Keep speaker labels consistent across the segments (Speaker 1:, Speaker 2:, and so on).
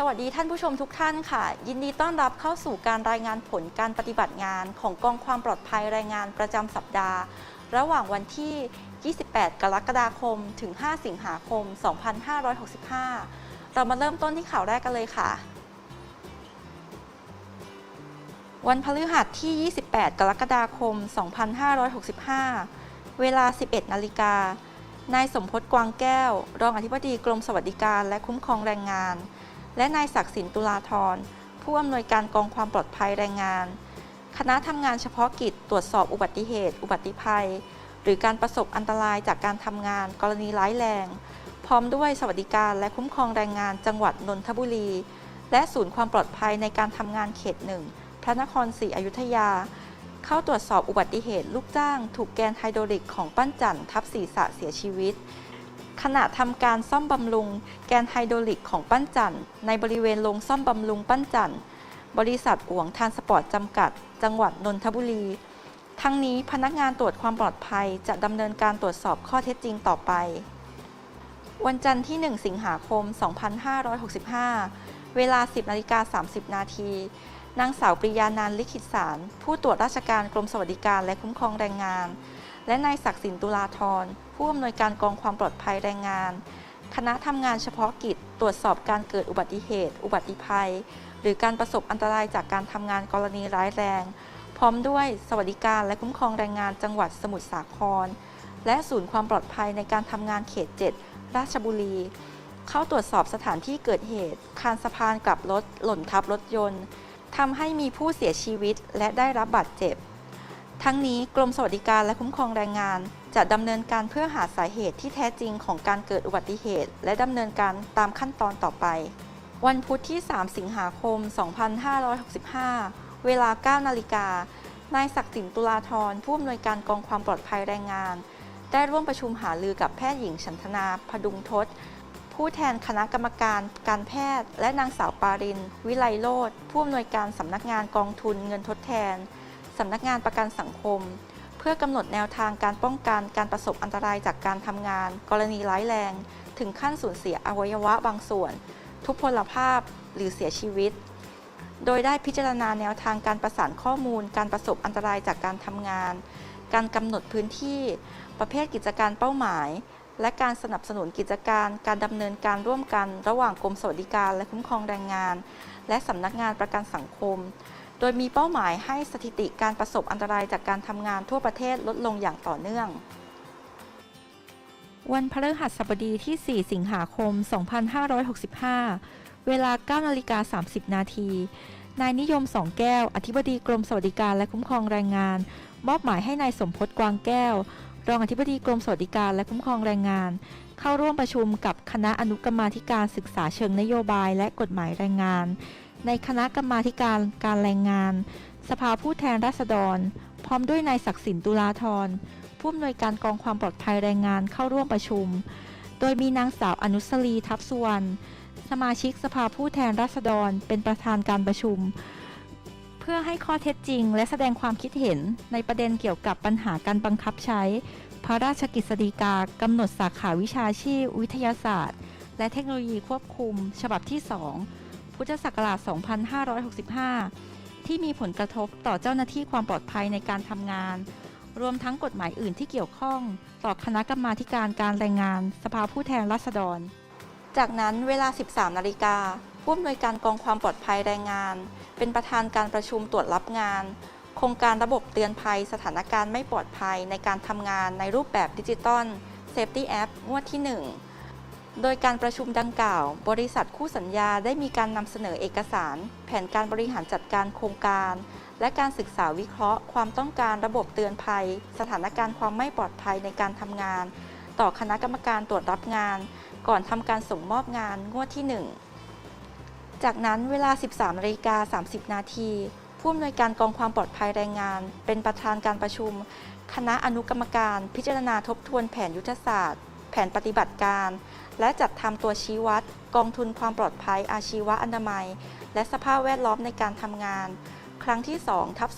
Speaker 1: สวัสดีท่านผู้ชมทุกท่านค่ะ ยินดีต้อนรับเข้าสู่การรายงานผลการปฏิบัติงานของกองความปลอดภัยแรงงานประจำสัปดาห์ ระหว่างวันที่ 28 กรกฎาคม ถึง 5 สิงหาคม 2565 เรามาเริ่มต้นที่ข่าวแรกกันเลยค่ะ วันพฤหัสที่ 28 กรกฎาคม 2565 เวลา 11 นาฬิกา นายสมพศกวางแก้ว รองอธิบดีกรมสวัสดิการและคุ้มครองแรงงาน และนายศักดิ์สินตุลาธรผู้อำนวยการกองความปลอดภัยแรงงาน คณะทำงานเฉพาะกิจตรวจสอบอุบัติเหตุ อุบัติภัย หรือการประสบอันตรายจากการทำงาน กรณีร้ายแรง พร้อมด้วยสวัสดิการและคุ้มครองแรงงานจังหวัดนนทบุรี และศูนย์ความปลอดภัยในการทำงานเขตหนึ่งพระนครศรีอยุธยา เข้าตรวจสอบอุบัติเหตุลูกจ้าง ถูกแกนไฮโดรลิกของปั้นจันทับศีรษะเสียชีวิต ขณะทำการซ่อมบำรุง แกนไฮโดรลิกของปั้นจันทร์ในบริเวณโรงซ่อมบำรุงปั้นจันทร์บริษัทอวงทานสปอร์ตจำกัด จังหวัดนนทบุรี ทั้งนี้พนักงานตรวจความปลอดภัยจะดำเนินการตรวจสอบข้อเท็จจริงต่อไป วันจันทร์ที่ 1 สิงหาคม 2565 เวลา 10นาฬิกา30 นาทีนางสาวปริยานันลิขิตสาร ผู้ตรวจราชการกรมสวัสดิการและคุ้มครองแรงงาน และนายศักดิ์สินตุลาธรผู้อำนวยการกองความปลอดภัยแรงงาน คณะทำงานเฉพาะกิจ ตรวจสอบการเกิดอุบัติเหตุ อุบัติภัย หรือการประสบอันตรายจากการทำงานกรณีร้ายแรง พร้อมด้วยสวัสดิการและคุ้มครองแรงงานจังหวัดสมุทรสาคร และศูนย์ความปลอดภัยในการทำงานเขต 7 ราชบุรี เข้าตรวจสอบสถานที่เกิดเหตุ คานสะพานกลับรถหล่นทับรถยนต์ทำให้มีผู้เสียชีวิตและได้รับบาดเจ็บ ทั้งนี้กรมสวัสดิการและคุ้มครองแรงงาน จะดำเนินการเพื่อหาสาเหตุที่แท้จริงของการเกิดอุบัติเหตุ และดำเนินการตามขั้นตอนต่อไป วันพุธที่ 3 สิงหาคม 2565 เวลา 9 นาฬิกา นายศักดิ์สินตุลาธรผู้อำนวยการกองความปลอดภัยแรงงาน ได้ร่วมประชุมหารือกับแพทย์หญิงฉันทนา พดุงทศผู้แทนคณะกรรมการการแพทย์ และนางสาวปาริน วิไลโลดผู้อำนวยการสำนักงานกองทุนเงินทดแทน สำนักงานประกันสังคม เพื่อกำหนดแนวทางการป้องกันการประสบอันตรายจากการทำงาน กรณีร้ายแรง ถึงขั้นสูญเสียอวัยวะบางส่วน ทุพพลภาพหรือเสียชีวิต โดยได้พิจารณาแนวทางการประสานข้อมูล การประสบอันตรายจากการทำงาน การกำหนดพื้นที่ ประเภทกิจการเป้าหมาย และการสนับสนุนกิจการ การดำเนินการร่วมกัน ระหว่างกรมสวัสดิการและคุ้มครองแรงงาน และสำนักงานประกันสังคม โดยมีเป้าหมายให้สถิติการประสบอันตรายจากการทำงานทั่วประเทศลดลงอย่างต่อเนื่อง วันพฤหัสบดีที่ 4 สิงหาคม 2565 เวลา 9 นาฬิกา 30 นาที นายนิยมสองแก้ว อธิบดีกรมสวัสดิการและคุ้มครองแรงงาน มอบหมายให้นายสมพศกวางแก้ว รองอธิบดีกรมสวัสดิการและคุ้มครองแรงงาน เข้าร่วมประชุมกับคณะอนุกรรมาธิการศึกษาเชิงนโยบายและกฎหมายแรงงาน ในคณะกรรมาการการแรงงาน สภาผู้แทนราษฎร พร้อมด้วยนายศักดิ์สินตุลาธรผู้อำนวยการกองความปลอดภัยแรงงานเข้าร่วมประชุม โดยมีนางสาวอนุสรีทัพสุวรรณสมาชิกสภาผู้แทนราษฎรเป็นประธานการประชุม เพื่อให้ข้อเท็จจริง และแสดงความคิดเห็นในประเด็นเกี่ยวกับปัญหาการบังคับใช้ พระราชกฤษฎีกากำหนดสาขาวิชาชีพ วิทยาศาสตร์ และเทคโนโลยีควบคุม ฉบับที่ 2 พุทธศักราช 2565 ที่มีผลกระทบต่อเจ้าหน้าที่ความปลอดภัยในการทำงาน รวมทั้งกฎหมายอื่นที่เกี่ยวข้อง ต่อคณะกรรมาธิการการแรงงาน สภาผู้แทนราษฎร จากนั้นเวลา 13 นาฬิกาผู้อำนวยการกองความปลอดภัยแรงงาน เป็นประธานการประชุมตรวจรับงาน โครงการระบบเตือนภัยสถานการณ์ไม่ปลอดภัยในการทำงานในรูปแบบดิจิตอล Safety App งวดที่ 1 โดยการประชุมดังกล่าว บริษัทคู่สัญญาได้มีการนำเสนอเอกสาร แผนการบริหารจัดการโครงการ และการศึกษาวิเคราะห์ ความต้องการระบบเตือนภัย สถานการณ์ความไม่ปลอดภัยในการทำงาน ต่อคณะกรรมการตรวจรับงาน ก่อนทำการส่งมอบงานงวดที่ 1 จากนั้นเวลา 13นาฬิกา30 นาทีผู้อำนวยการกองความปลอดภัยแรงงาน เป็นประธานการประชุม คณะอนุกรรมการพิจารณาทบทวนแผนยุทธศาสตร์ ผนปฏิบัติการ และจัดทำตัวชี้วัด กองทุนความปลอดภัยอาชีวะอนามัย และสภาพแวดล้อมในการทำงาน ครั้งที่2ทับ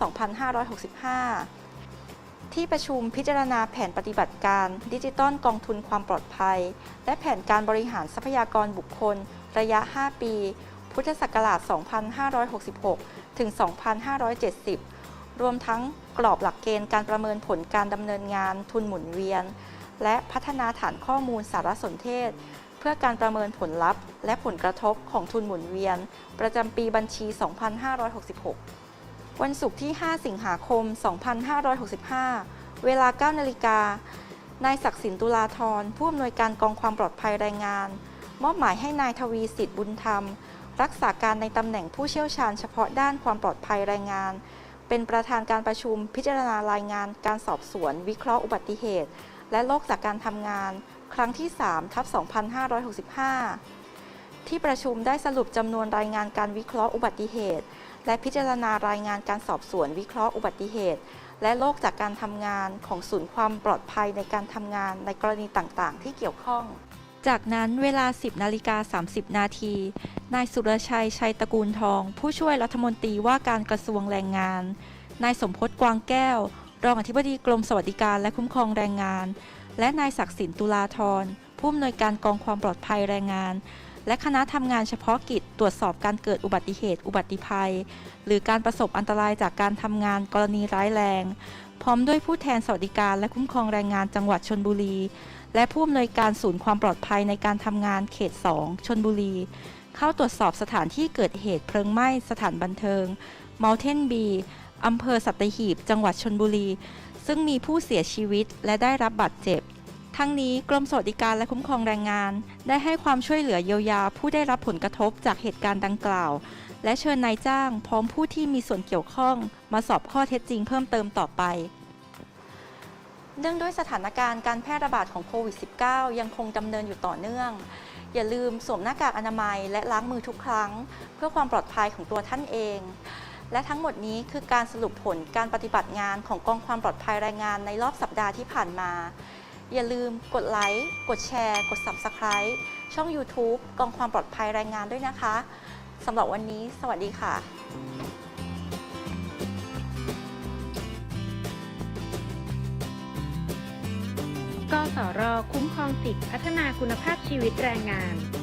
Speaker 1: 2565 ที่ประชุมพิจารณาแผนปฏิบัติการ ดิจิตอลกองทุนความปลอดภัย และแผนการบริหารทรัพยากรบุคคล ระยะ 5 ปี พุทธศักราช 2566 ถึง 2570 รวมทั้งกรอบหลักเกณฑ์การประเมินผลการดำเนินงานทุนหมุนเวียน และพัฒนาฐานข้อมูลสารสนเทศ เพื่อการประเมินผลลัพธ์ และผลกระทบของทุนหมุนเวียน ประจำปีบัญชี 2566 วันศุกร์ที่ 5 สิงหาคม 2565 เวลา 9 นาฬิกา นายศักดิ์สินตุลาธรผู้อำนวยการกองความปลอดภัยแรงงาน มอบหมายให้นายทวีสิทธิ์บุญธรรม รักษาการในตำแหน่งผู้เชี่ยวชาญเฉพาะด้านความปลอดภัยแรงงาน เป็นประธานการประชุมพิจารณารายงานการสอบสวน วิเคราะห์อุบัติเหตุ และโรคจากการทำงาน ครั้งที่3ทับ2565 ที่ประชุมได้สรุปจำนวนรายงานการวิเคราะห์อุบัติเหตุ และพิจารณารายงานการสอบสวนวิเคราะห์อุบัติเหตุ และโรคจากการทำงานของศูนย์ความปลอดภัยในการทำงานในกรณีต่างๆ ที่เกี่ยวข้องจากนั้นเวลา 10นาฬิกา30 นาที นายสุรชัย ชัยตระกูลทอง ผู้ช่วยรัฐมนตรีว่าการกระทรวงแรงงาน นายสมพศกวางแก้ว รองอธิบดีกรมสวัสดิการและคุ้มครองแรงงาน และนายศักดิ์สินตุลาธรผู้อำนวยการกองความปลอดภัยแรงงาน และคณะทำงานเฉพาะกิจตรวจสอบการเกิดอุบัติเหตุ อุบัติภัย หรือการประสบอันตรายจากการทำงานกรณีร้ายแรง พร้อมด้วยผู้แทนสวัสดิการและคุ้มครองแรงงานจังหวัดชนบุรี และผู้อำนวยการศูนย์ความปลอดภัยในการทำงานเขต 2 ชนบุรี เข้าตรวจสอบสถานที่เกิดเหตุเพลิงไหม้สถานบันเทิง Mountain b อำเภอสัตหีบ จังหวัดชนบุรี ซึ่งมีผู้เสียชีวิตและได้รับบาดเจ็บ ทั้งนี้กรมสวัสดิการและคุ้มครองแรงงาน ได้ให้ความช่วยเหลือเยียวยาผู้ได้รับผลกระทบจากเหตุการณ์ดังกล่าว และเชิญนายจ้างพร้อมผู้ที่มีส่วนเกี่ยวข้อง มาสอบข้อเท็จจริงเพิ่มเติมต่อไปเนื่องด้วยสถานการณ์การแพร่ระบาดของโควิด -19 ยังคงดำเนินอยู่ต่อเนื่อง อย่าลืมสวมหน้ากากอนามัยและล้างมือทุกครั้ง เพื่อความปลอดภัยของตัวท่านเอง และทั้งหมดนี้คือการสรุปผลการปฏิบัติงานของกองความปลอดภัยแรงงานในรอบสัปดาห์ที่ผ่านมา อย่าลืมกดไลค์ กดแชร์ กด Subscribe ช่อง YouTube กองความปลอดภัยแรงงานด้วยนะคะสำหรับวันนี้ สวัสดีค่ะ
Speaker 2: กสร คุ้มครองสิทธิพัฒนาคุณภาพชีวิตแรงงาน